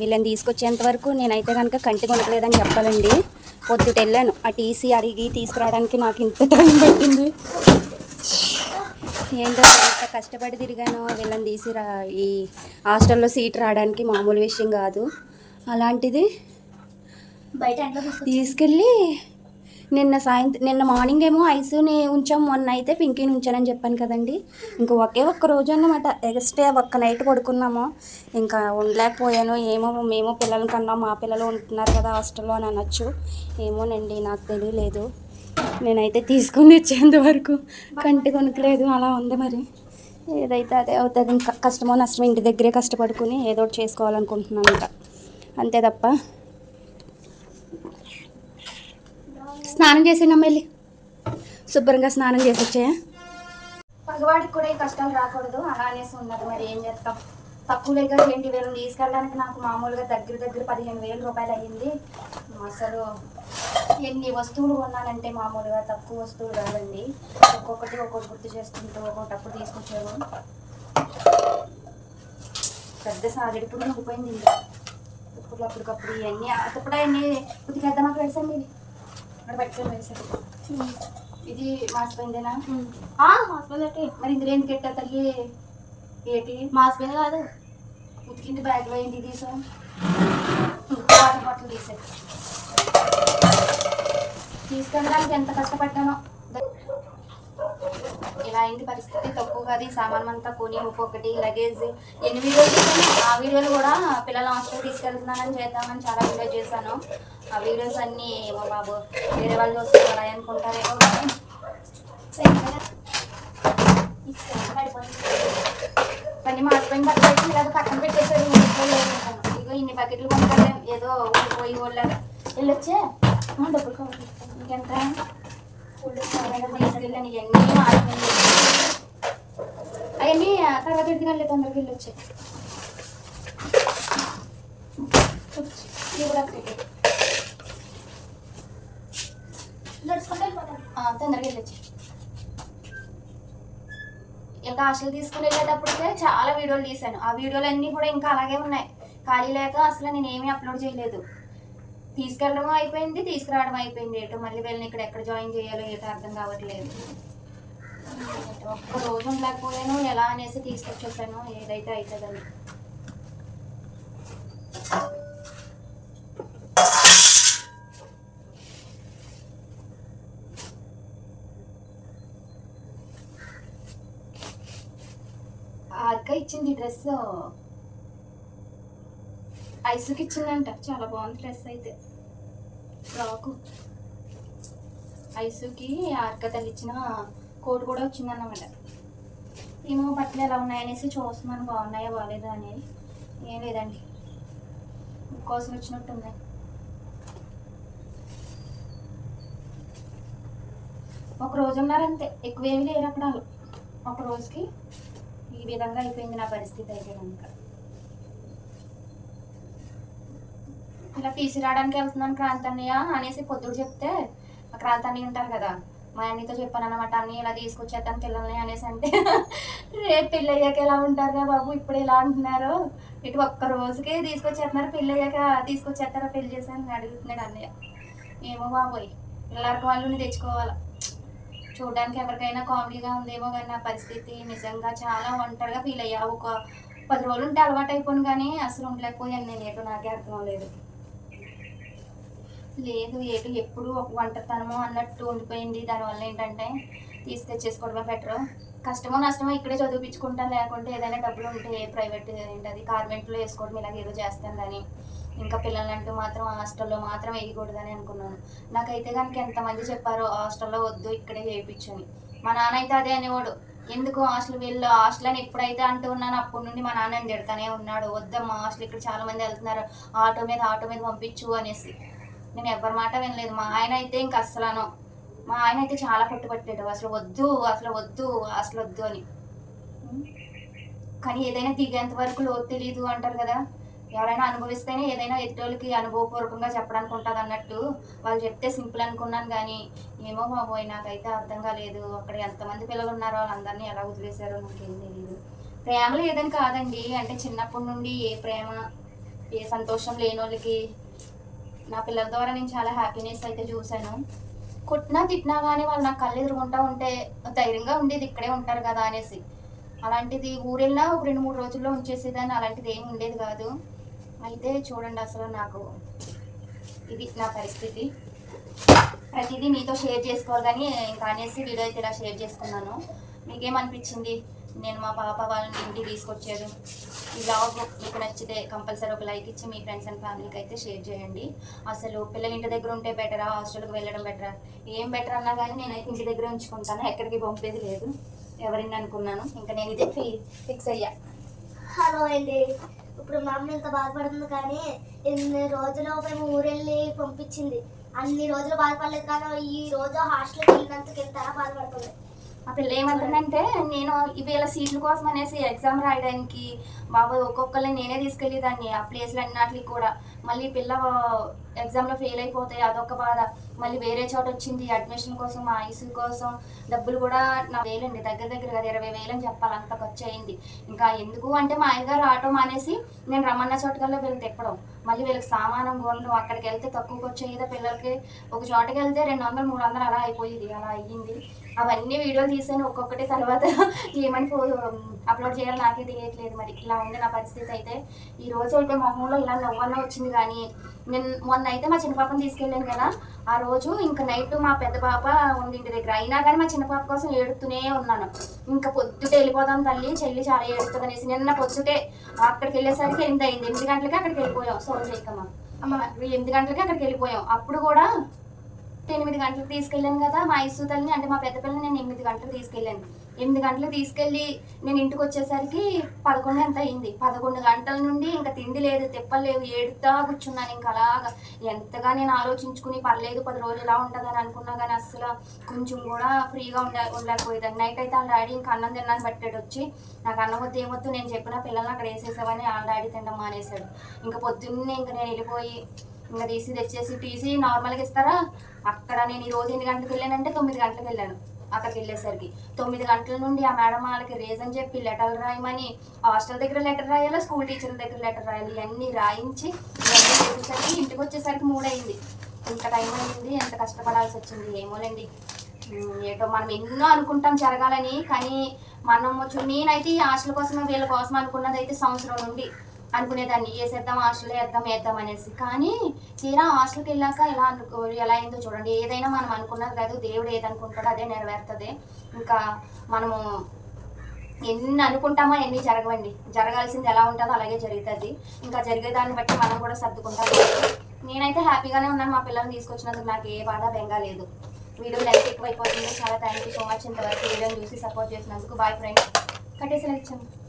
వీళ్ళని తీసుకొచ్చేంత వరకు నేనైతే కనుక కంటి కొనకలేదని చెప్పాలండి. పొద్దుట వెళ్ళాను. ఆ టీసీ అడిగి తీసుకురావడానికి నాకు ఇంత టైం పట్టింది. ఏంటో ఎంత కష్టపడి తిరిగాను. వీళ్ళని తీసి రా ఈ హాస్టల్లో సీట్ రావడానికి మామూలు విషయం కాదు. అలాంటిది బయట తీసుకెళ్ళి నిన్న సాయంత్రం నిన్న మార్నింగ్ ఏమో ఐస్ని ఉంచాం మొన్న అయితే పింకీని ఉంచానని చెప్పాను కదండి. ఇంకా ఒకే ఒక్క రోజు అన్నమాట. ఎక్స్ట్రా ఒక్క నైట్ పడుకున్నాము. ఇంకా ఉండలేకపోయాను. ఏమో మేము పిల్లల కన్నా మా పిల్లలు ఉంటున్నారు కదా హాస్టల్లో అని అనొచ్చు. ఏమోనండి నాకు తెలియలేదు. నేనైతే తీసుకొని వచ్చేంత వరకు కంటి కొనుక్కలేదు అలా ఉంది మరి. ఏదైతే అదే అవుతుంది. ఇంకా కష్టమో నష్టమో ఇంటి దగ్గరే కష్టపడుకుని ఏదో ఒకటి చేసుకోవాలనుకుంటున్నాను ఇంకా. అంతే తప్ప స్నానం చేసినాం వెళ్ళి శుభ్రంగా స్నానం చేసి వచ్చాయా పగవాడికి కూడా ఈ కష్టాలు రాకూడదు అలా అనేసి ఉన్నది మరి ఏం చేస్తాం? తక్కువలేగా రెండు వేలు తీసుకెళ్ళడానికి నాకు మామూలుగా దగ్గర దగ్గర పదిహేను వేల రూపాయలు అయ్యింది. అసలు ఎన్ని వస్తువులు కొన్నానంటే మామూలుగా తక్కువ వస్తువులు కాదండి. ఒక్కొక్కటి ఒక్కొక్కటి గుర్తు చేసుకుంటూ ఒక్కొక్కటప్పుడు తీసుకొచ్చాను పెద్ద సాగిడిప్పుడు ఉండిపోయింది ఇంకా ఇప్పుడు అప్పటికప్పుడు ఇవన్నీ అప్పుడు అవన్నీ ఉతికేద్దామా వేసాను ఇది అక్కడ పెట్టుకొని వేసాను ఇది మాసిపోయిందేనా పెట్టి మరి ఇందులో ఎందుకు పెట్టా తల్లి? ఏటి? మాస్క్ మీద కాదు. ఉతికింది బ్యాగ్లో ఏంటి తీసా వాటర్ బాటిల్ తీసా తీసుకెళ్ళడానికి ఎంత కష్టపడ్డానో. ఇలా అయింది పరిస్థితి. అది సామాన్ అంతా కొని ఒక్కొక్కటి లగేజ్. ఎన్ని వీడియోలు చేశాను ఆ వీడియోలు కూడా పిల్లల హాస్టల్ తీసుకెళ్తున్నానని చేద్దామని చాలా వీడియో చేశాను. ఆ వీడియోస్ అన్నీ ఏమో బాబు వేరే వాళ్ళు చూస్తే అలా అనుకుంటారేమో కానీ. కానీ మా హస్బెండ్ పక్కన ఇలా పక్కన పెట్టేసారు ఇగో ఇన్ని బకెట్లు కొనుక్కోలేం ఏదో పోయి వాళ్ళగా వెళ్ళొచ్చే? డబ్బులు కావాలి. ఇంకెంత తీసుకెళ్ళాను ఇవన్నీ మారిపోయింది అవన్నీ తర్వాత ఎడుతుగా తొందరగా వెళ్ళొచ్చాయి ఇవి కూడా తొందరగా వెళ్ళొచ్చు ఇంకా ఆశలు తీసుకుని వెళ్ళేటప్పటికే చాలా వీడియోలు తీశాను. ఆ వీడియోలు అన్నీ కూడా ఇంకా అలాగే ఉన్నాయి. ఖాళీ లేక అసలు నేను ఏమీ అప్లోడ్ చేయలేదు. తీసుకెళ్ళడం అయిపోయింది తీసుకురావడం అయిపోయింది. ఏటో మళ్ళీ వెళ్ళిన ఇక్కడ ఎక్కడ జాయిన్ చేయాలో ఏటో అర్థం కావట్లేదు. ఒక్క రోజు ఉండలేకపోయాను ఎలా అనేసి తీసుకొచ్చేసాను ఏదైతే అవుతుందని అక్క ఇచ్చింది డ్రెస్. ఐసుకి ఇచ్చిందంట చాలా బాగుంది డ్రెస్ అయితే. ఫ్రాకు. ఐసుకి అక్క తల్లి ఇచ్చిన కోట్ కూడా వచ్చిందన్నమాట. ఏమో బట్టలు ఎలా ఉన్నాయనేసి చూస్తున్నాను బాగున్నాయా బాగాలేదా అనేది. ఏం లేదండి. కోసం వచ్చినట్టుంది ఒక రోజు ఉన్నారంతే ఎక్కువ ఏమి లేరు అక్కడ వాళ్ళు. ఒక రోజుకి ఈ విధంగా అయిపోయింది నా పరిస్థితి అయితే కనుక. ఇలా తీసుకురావడానికి వెళ్తున్నాను క్రాంతన్నయ్య అనేసి పొద్దుడు చెప్తే ఆ క్రాంతన్నయ్య ఉంటారు కదా మా అన్నయ్యతో చెప్పాను అనమాట అన్ని ఇలా తీసుకొచ్చేస్తాను పిల్లల్ని అనేసి అంటే రేపు పెళ్ళయ్యాక ఎలా ఉంటారా బాబు? ఇప్పుడు ఎలా అంటున్నారు ఇటు ఒక్క రోజుకే తీసుకొచ్చేస్తున్నారు పెళ్ళయ్యాక తీసుకొచ్చేస్తారా? పెళ్ళి చేశాను అడుగుతున్నాడు అన్నయ్య. ఏమో బాబోయ్ పిల్లలకి వాళ్ళని తెచ్చుకోవాలా? చూడడానికి ఎవరికైనా కామెడీగా ఉందేమో కానీ నా పరిస్థితి నిజంగా చాలా ఒంటరిగా ఫీల్ అయ్యా. ఒక పది రోజులు ఉంటే అలవాటు అయిపోను కానీ అసలు ఉండలేకపోయాను నేను ఏటో నాకే అర్థం లేదు లేదు ఏటు ఎప్పుడు ఒక వంటతనము అన్నట్టు ఉండిపోయింది. దానివల్ల ఏంటంటే తీసి తెచ్చేసుకోవడమే బెటర్. కష్టమో నష్టమో ఇక్కడే చదివించుకుంటాను లేకుంటే ఏదైనా డబ్బులు ఉంటే ప్రైవేట్ ఏంటది కార్మెంట్లో వేసుకోవడం ఇలాగ ఏదో చేస్తాను కానీ ఇంకా పిల్లలంటూ మాత్రం హాస్టల్లో మాత్రం వేయకూడదని అనుకున్నాను. నాకైతే కనుక ఎంతమంది చెప్పారో హాస్టల్లో వద్దు ఇక్కడే చేయించని మా నాన్న అయితే అదే అనేవాడు. ఎందుకు హాస్టల్ వీళ్ళు హాస్టల్ అని ఎప్పుడైతే అంటూ ఉన్నాను అప్పటి నుండి మా నాన్న తిడతానే ఉన్నాడు. వద్దమ్మా హాస్టల్ ఇక్కడ చాలా మంది వెళ్తున్నారు. ఆటో మీద ఆటో మీద పంపించు అనేసి. నేను ఎవరి మాట వినలేదు. మా ఆయన అయితే ఇంక అస్సలను మా ఆయన అయితే చాలా పట్టుబట్టాడు అసలు వద్దు అసలు వద్దు అసలు వద్దు అని. కానీ ఏదైనా దిగేంత వరకు లోతు తెలియదు అంటారు కదా. ఎవరైనా అనుభవిస్తేనే ఏదైనా ఎదుటోళ్ళకి అనుభవపూర్వకంగా చెప్పడానికి ఉంటుంది అన్నట్టు వాళ్ళు చెప్తే సింపుల్ అనుకున్నాను కానీ ఏమో బాబోయ్ నాకైతే అర్థం కాలేదు. అక్కడ ఎంతమంది పిల్లలు ఉన్నారో వాళ్ళందరినీ ఎలా వదిలేశారో నాకేం తెలియదు ప్రేమలు ఏదని కాదండి. అంటే చిన్నప్పటి నుండి ఏ ప్రేమ ఏ సంతోషం లేని వాళ్ళకి నా పిల్లల ద్వారా నేను చాలా హ్యాపీనెస్ అయితే చూశాను. కొట్టినా తిట్టినా కానీ వాళ్ళు నాకు కళ్ళు ఎదురుకుంటా ఉంటే ధైర్యంగా ఉండేది ఇక్కడే ఉంటారు కదా అనేసి. అలాంటిది ఊరెళ్ళినా ఒక రెండు మూడు రోజుల్లో ఉంచేసేదాన్ని. అలాంటిది ఏమి ఉండేది కాదు. అయితే చూడండి అసలు నాకు ఇది నా పరిస్థితి. ప్రతిదీ మీతో షేర్ చేసుకోవాలి కానీ ఇంకా అనేసి వీడియో అయితే ఇలా షేర్ చేసుకున్నాను. మీకేమనిపించింది నేను మా పాప వాళ్ళని ఇంటికి తీసుకొచ్చారు. ఈ బ్లాగ్ మీకు నచ్చితే కంపల్సరీ ఒక లైక్ ఇచ్చి మీ ఫ్రెండ్స్ అండ్ ఫ్యామిలీకి అయితే షేర్ చేయండి. అసలు పిల్లలు ఇంటి దగ్గర ఉంటే బెటరా హాస్టల్కి వెళ్ళడం బెటరా ఏం బెటర్ అన్నా కానీ నేనైతే ఇంటి దగ్గర ఉంచుకుంటాను. ఎక్కడికి పంపేది లేదు. ఎవరిని అనుకున్నాను. ఇంకా నేను ఇదే ఫిక్స్ అయ్యా. హలో అండి. ఇప్పుడు మా అమ్మ ఇంత బాధపడుతుంది కానీ ఎన్ని రోజులు మేము ఊరెళ్ళి పంపించింది. అన్ని రోజులు బాధపడలేదు కానీ ఈ రోజు హాస్టల్కి వెళ్ళినందుకు ఎంత బాధపడుతుంది. ఆ పిల్ల ఏమంటుందంటే నేను ఇవేళ సీట్ల కోసం అనేసి ఎగ్జామ్ రాయడానికి బాబు ఒక్కొక్కరిని నేనే తీసుకెళ్ళేదాన్ని ఆ ప్లేస్లు అన్నిటికి కూడా. మళ్ళీ పిల్ల ఎగ్జామ్లో ఫెయిల్ అయిపోతే అదొక బాధ. మళ్ళీ వేరే చోట వచ్చింది అడ్మిషన్ కోసం ఆ ఐసీ కోసం డబ్బులు కూడా నా వేలండి దగ్గర దగ్గర కదా ఇరవై వేలు అని చెప్పాలి అంత ఖర్చు అయింది. ఇంకా ఎందుకు అంటే మా ఆయనగారు ఆటో మానేసి నేను రమ్మన్న చోటుకల్లా వీళ్ళు తిప్పడం. మళ్ళీ వీళ్ళకి సామానం గోళ్ళు అక్కడికి వెళ్తే తక్కువకి వచ్చేది పిల్లలకి. ఒక చోటకి వెళ్తే రెండు వందలు మూడు వందలు అలా అయిపోయేది అలా అయ్యింది. అవన్నీ వీడియోలు తీసాను ఒక్కొక్కటి తర్వాత ఏమని ఫో అప్లోడ్ చేయాలి నాకే తెలియట్లేదు మరి. ఇలా ఉంది నా పరిస్థితి అయితే. ఈ రోజు అయితే మొహంలో ఇలా నవ్వన్న వచ్చింది కానీ నేను మొన్న అయితే మా చిన్నపాపని తీసుకెళ్ళాను కదా. ఆ రోజు ఇంకా నైట్ మా పెద్ద పాప ఉంది ఇంటి దగ్గర. అయినా కానీ మా చిన్న పాప కోసం ఏడుతూనే ఉన్నాను. ఇంకా పొద్దుటే వెళ్ళిపోదాం తల్లి చెల్లి చాలా ఏడుతుంది అనేసి నిన్న పొద్దుటే అక్కడికి వెళ్ళేసరికి ఎనిమిది అయింది. ఎనిమిది గంటలకి అక్కడికి వెళ్ళిపోయాం. సోన్ చేయకమ్మా అమ్మ ఎనిమిది గంటలకి అక్కడికి వెళ్ళిపోయాం. అప్పుడు కూడా ఎనిమిది గంటలకు తీసుకెళ్ళాను కదా మా ఇసు తల్లిని అంటే మా పెద్ద పిల్లని నేను ఎనిమిది గంటలకు తీసుకెళ్ళాను. ఎనిమిది గంటలకు తీసుకెళ్ళి నేను ఇంటికి వచ్చేసరికి పదకొండు ఎంత అయింది. పదకొండు గంటల నుండి ఇంకా తిండి లేదు తిప్పలు లేవు ఏడుతా కూర్చున్నాను ఇంకా అలాగా. ఎంతగా నేను ఆలోచించుకుని పర్లేదు పది రోజులు ఇలా ఉంటుందని అనుకున్నా కానీ అసలు కొంచెం కూడా ఫ్రీగా ఉండ ఉండలేకపోయేదాన్ని. నైట్ అయితే వాళ్ళ డాడీ ఇంకా అన్నం తిన్నాను పట్టాడు వచ్చి నాకు అన్నం వద్దు ఏమొద్దు నేను చెప్పిన పిల్లల్ని అక్కడ వేసేసావని వాళ్ళ డాడీ తినడం మానేశాడు. ఇంకా పొద్దున్నే ఇంకా నేను వెళ్ళిపోయి ఇంకా తీసి తెచ్చేసి తీసి నార్మల్గా ఇస్తారా? అక్కడ నేను ఈ రోజు ఎన్ని గంటలకు వెళ్ళానంటే తొమ్మిది గంటలకు వెళ్ళాను అక్కడికి వెళ్ళేసరికి. తొమ్మిది గంటల నుండి ఆ మేడం వాళ్ళకి రీజన్ చెప్పి లెటర్లు రాయమని హాస్టల్ దగ్గర లెటర్ రాయాలి స్కూల్ టీచర్ల దగ్గర లెటర్ రాయాలి ఇవన్నీ రాయించి చేసేసరికి ఇంటికి వచ్చేసరికి మూడైంది ఇంత టైం అయింది ఎంత కష్టపడాల్సి వచ్చింది ఏమోలేండి. ఏటో మనం ఎన్నో అనుకుంటాం జరగాలని కానీ మనం నేనైతే ఈ హాస్టల్ కోసం వీళ్ళ కోసం అనుకున్నది అయితే సంవత్సరం నుండి. అనుకునేదాన్ని వేసేద్దాం హాస్టల్లో వేద్దాం వేద్దాం అనేసి. కానీ తీరా హాస్టల్కి వెళ్ళాక ఎలా అనుకో ఎలా అయిందో చూడండి. ఏదైనా మనం అనుకున్నది కాదు. దేవుడు ఏదనుకుంటాడో అదే నెరవేరుతుంది. ఇంకా మనము ఎన్ని అనుకుంటామో ఎన్ని జరగవండి. జరగాల్సింది ఎలా ఉంటుందో అలాగే జరుగుతుంది. ఇంకా జరిగే దాన్ని బట్టి మనం కూడా సర్దుకుంటాం. నేనైతే హ్యాపీగానే ఉన్నాను. మా పిల్లల్ని తీసుకొచ్చినందుకు నాకు ఏ బాధ బెంగా లేదు. వీడియో లైక్ ఎక్కువైపోతుంది. చాలా థ్యాంక్ యూ సో మచ్ ఇంతవరకు వీడియోని చూసి సపోర్ట్ చేసినందుకు. Bye friends. కట్టేసి ఇచ్చాను